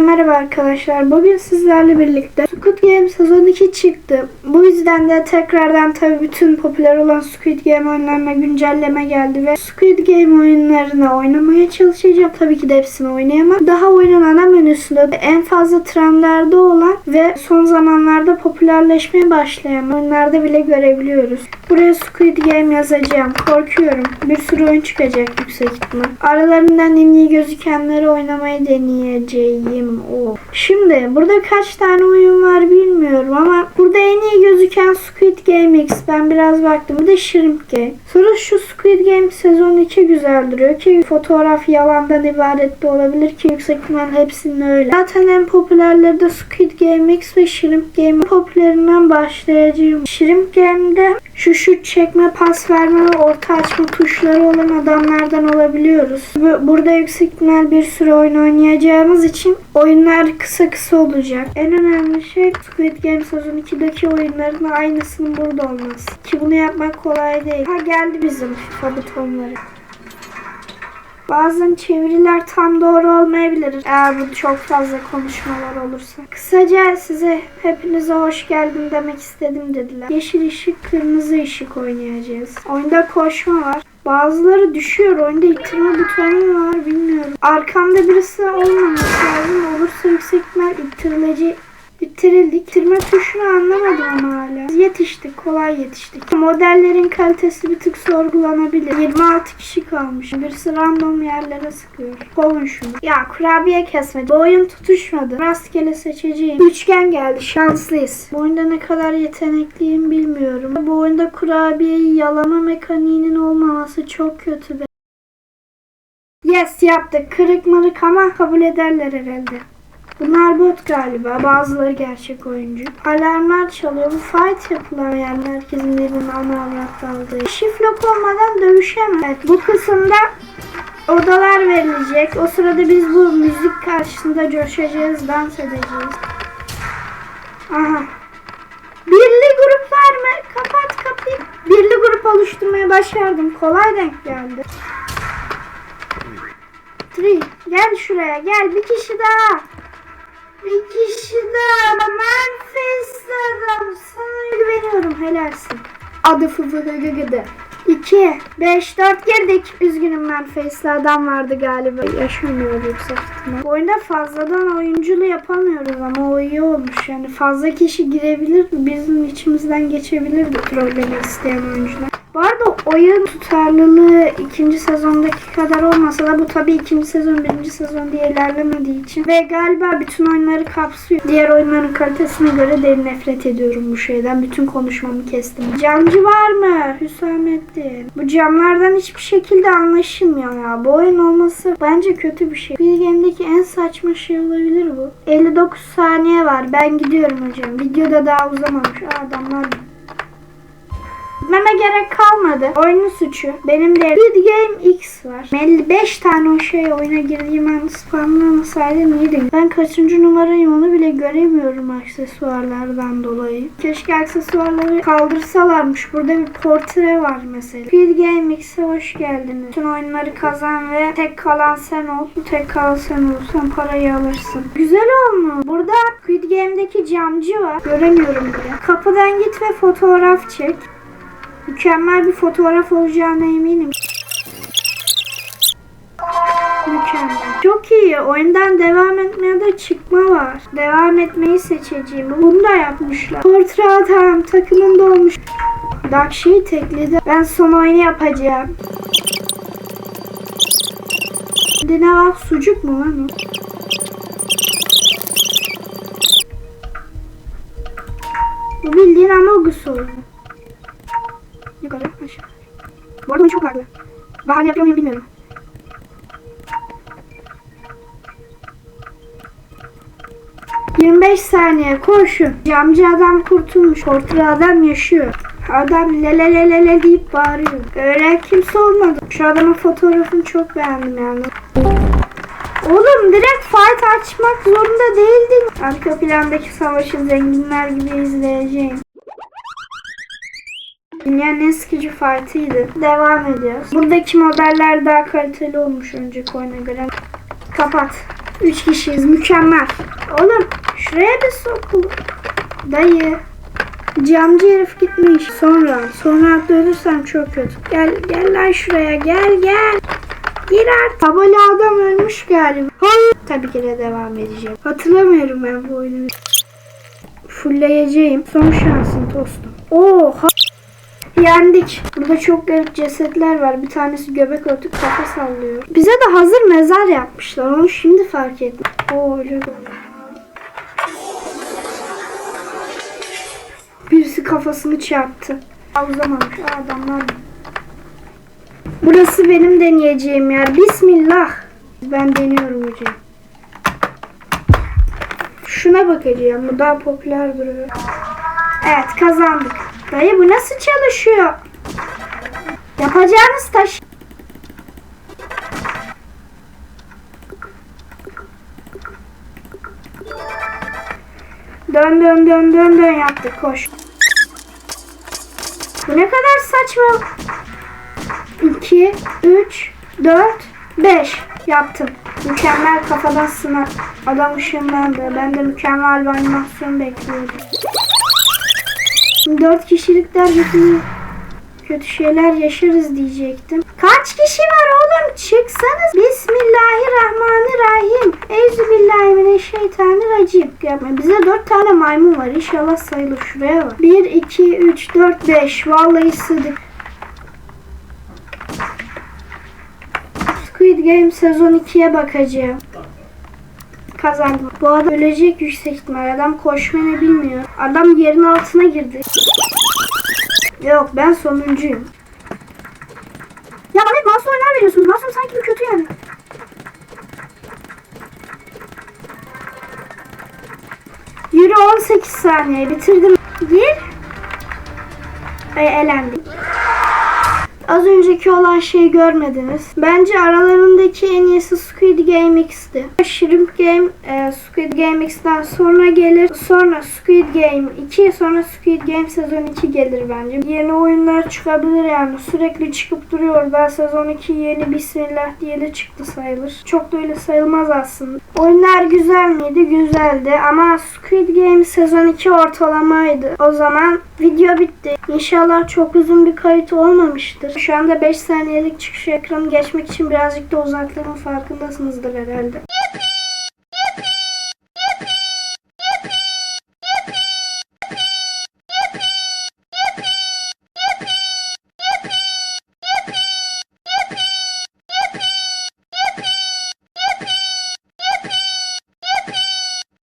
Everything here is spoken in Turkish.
Merhaba arkadaşlar. Bugün sizlerle birlikte Squid Game sezon 2 çıktı. Bu yüzden de tekrardan tabii bütün popüler olan Squid Game oyunlarına güncelleme geldi ve Squid Game oyunlarını oynamaya çalışacağım. Tabii ki de hepsini oynayamam. Daha oyunun ana menüsünde en fazla trendlerde olan ve son zamanlarda popülerleşmeye başlayan oyunlarda bile görebiliyoruz. Buraya Squid Game yazacağım. Korkuyorum. Bir sürü oyun çıkacak yüksek ihtimal. Aralarından en iyi gözükenleri oynamayı deneyeceğim. O. Şimdi burada kaç tane oyun var bilmiyorum ama burada en iyi gözüken Squid Game X. Ben biraz baktım. Bir de Shrimp Game. Sonra şu Squid Game sezon 2 güzel duruyor ki fotoğraf yalandan ibaret de olabilir ki yüksek ihtimal hepsinin öyle. Zaten en popülerleri de Squid Game X ve Shrimp Game. Popülerinden başlayacağım. Shrimp Game'de şu şut çekme, pas verme ve orta açma tuşları olan adamlardan olabiliyoruz. Bu- Burada yüksek ihtimal bir sürü oyun oynayacağımız için oyunlar kısa kısa olacak. En önemli şey Squid Game sezon 2'deki oyunların aynısının burada olması. Ki bunu yapmak kolay değil. Ha geldi bizim FIFA butonları. Bazen çeviriler tam doğru olmayabilir eğer bu çok fazla konuşmalar olursa. Kısaca size hepinize hoş geldin demek istedim dediler. Yeşil ışık, kırmızı ışık oynayacağız. Oyunda koşma var. Bazıları düşüyor. Oyunda ittirme butonu var bilmiyorum. Arkamda birisi olmaması lazım. Olursa yüksek ihtimal ittirilecek. İttirildik. İttirme tuşunu anlamadım ama hala. Yetiştik. Kolay yetiştik. Modellerin kalitesi bir tık sorgulanabilir. 26 kişi kalmış. Birisi random yerlere sıkıyor. Kovun şunu. Ya kurabiye kesmedi. Bu oyun tutuşmadı. Rastgele seçeceğim. Üçgen geldi. Şanslıyız. Bu oyunda ne kadar yetenekliyim bilmiyorum. Bu oyunda kurabiyeyi yalama mekaniğinin olmaması çok kötü be. Yes yaptık. Kırık mırık ama kabul ederler herhalde. Bunlar bot galiba. Bazıları gerçek oyuncu. Alarmlar çalıyor. Bu fight yapılan yani herkesin birbirine ana avrat daldığı. Şiflok olmadan dövüşemez. Evet, bu kısımda odalar verilecek. O sırada biz bu müzik karşısında coşacağız, dans edeceğiz. Aha. Birli gruplar mı? Kapat kapıyı. Birli grup oluşturmaya başardım. Kolay denk geldi. Three. Gel şuraya gel. Bir kişi daha. Adı Fıfıgıgıgıdı. 2, 5, 4 girdik. Üzgünüm ben Face'li adam vardı galiba. Yaşamıyor yüksek ihtimal. Oyunda fazladan oyunculu yapamıyoruz ama o iyi olmuş. Yani fazla kişi girebilir, bizim içimizden geçebilirdi trollemek isteyen oyuncular. Bu arada oyun tutarlılığı ikinci sezondaki kadar olmasa da bu tabii ikinci sezon birinci sezon diye ilerlemediği için ve galiba bütün oyunları kapsıyor. Diğer oyunların kalitesine göre de nefret ediyorum bu şeyden. Bütün konuşmamı kestim. Camcı var mı? Hüsamettin. Bu camlardan hiçbir şekilde anlaşılmıyor ya. Bu oyun olması bence kötü bir şey. Bilgen'deki en saçma şey olabilir bu. 59 saniye var. Ben gidiyorum hocam. Videoda daha uzamamış. Adamlar Gitmeme gerek kalmadı. Oyunun suçu. Benim de Squid Game X var. 55 tane o şey oyuna girdiğim an spamlamasaydım iyiydi. Ben kaçıncı numarayım onu bile göremiyorum aksesuarlardan dolayı. Keşke aksesuarları kaldırsalarmış. Burada bir portre var mesela. Squid Game X'e hoş geldiniz. Bütün oyunları kazan ve tek kalan sen ol. Tek kalan sen olsan parayı alırsın. Güzel olmuş. Burada Squid Game'deki camcı var. Göremiyorum bile. Kapıdan git ve fotoğraf çek. Mükemmel bir fotoğraf olacağına eminim. Mükemmel. Çok iyi. Oyundan devam etmeye de çıkma var. Devam etmeyi seçeceğim. Bunu da yapmışlar. Portre adam takımında olmuş. Dakşi'yi tekledi. Ben son oyunu yapacağım. Şimdi ne var? Sucuk mu lan o? Bu bildiğin amogus oldu. Bu arada çok farklı. Bahane yapıyor muyum bilmiyorum. ...25 saniye koşun. Camcı adam kurtulmuş. Portre adam yaşıyor. Adam lele lele lele deyip bağırıyor. Öyle kimse olmadı. Şu adamın fotoğrafını çok beğendim yani. Oğlum direkt fight açmak zorunda değildin. Arka plandaki savaşı zenginler gibi izleyeceğim. Dünyanın en sıkıcı fight'ıydı. Devam ediyoruz. Buradaki modeller daha kaliteli olmuş önceki oyuna göre. Kapat. Üç kişiyiz mükemmel. Oğlum şuraya bir sokulun. Dayı. Camcı herif gitmiş. Sonra. Sonra atla ölürsem çok kötü. Gel gel lan şuraya gel gel. Gir artık. Tabela adam ölmüş galiba. Hayır. Tabii ki de devam edeceğim. Hatırlamıyorum ben bu oyunu. Fulleyeceğim. Son şansın tostum. Oha. Yendik. Burada çok garip cesetler var. Bir tanesi göbek örtüp kafa sallıyor. Bize de hazır mezar yapmışlar. Onu şimdi fark ettim. Oo öyle. Birisi kafasını çarptı. Uzamamış. Adamlar. Burası benim deneyeceğim yer. Bismillah. Ben deniyorum hocam. Şuna bakacağım. Bu daha popüler duruyor. Evet kazandık. Dayı bu nasıl çalışıyor? Yapacağınız taş. Dön dön dön dön dön yaptık koş. Bu ne kadar saçma. 2, 3, 4, 5 yaptım. Mükemmel kafadan sınav. Adam ışınlandı. Ben de mükemmel bir animasyon bekliyordum. Dört kişilikler kötü, kötü şeyler yaşarız diyecektim. Kaç kişi var oğlum? Çıksanız. Bismillahirrahmanirrahim. Euzubillahimineşşeytanirracim. Yapma. Bize dört tane maymun var. İnşallah sayılır. Şuraya bak. 1, 2, 3, 4, 5. Vallahi sığdık. Squid Game sezon 2'ye bakacağım. Kazandım. Bu adam ölecek yüksek ihtimal. Adam koşmayı bilmiyor. Adam yerin altına girdi. Yok ben sonuncuyum. Ya bana hep masum oyunlar veriyorsun. Masum sanki bir kötü yani. Yürü 18 saniye bitirdim. Gir. Ay elendim. Az önceki olan şeyi görmediniz. Bence aralarındaki en iyisi Squid Game X'ti. Shrimp Game e, Squid Game X'ten sonra gelir. Sonra Squid Game 2 sonra Squid Game sezon 2 gelir bence. Yeni oyunlar çıkabilir yani. Sürekli çıkıp duruyor. Ben sezon 2 yeni Bismillah diye de çıktı sayılır. Çok da öyle sayılmaz aslında. Oyunlar güzel miydi? Güzeldi. Ama Squid Game sezon 2 ortalamaydı. O zaman video bitti. İnşallah çok uzun bir kayıt olmamıştır. Şu anda 5 saniyelik çıkış ekranı geçmek için birazcık da uzaklığın farkındasınızdır herhalde.